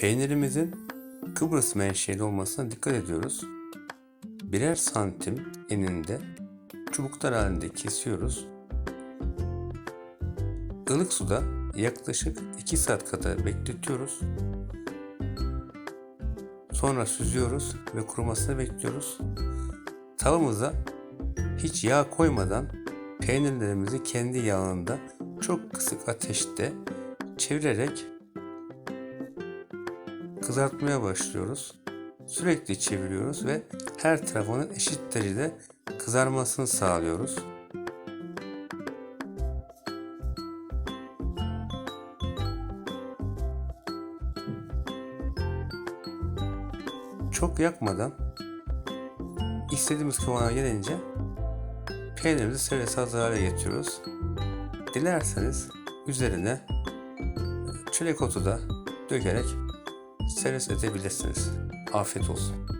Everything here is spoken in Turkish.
Peynirimizin Kıbrıs menşeli olmasına dikkat ediyoruz. Birer santim eninde çubuklar halinde kesiyoruz. Ilık suda yaklaşık 2 saat kadar bekletiyoruz. Sonra süzüyoruz ve kurumasını bekliyoruz. Tavamıza hiç yağ koymadan peynirlerimizi kendi yağında çok kısık ateşte çevirerek kızartmaya başlıyoruz. Sürekli çeviriyoruz ve her tarafının eşit derecede kızarmasını sağlıyoruz. Çok yakmadan istediğimiz kıvama gelince peynirimizi servis hazır getiriyoruz. Dilerseniz üzerine çörek otu da dökerek servis edebilirsiniz. Afiyet olsun.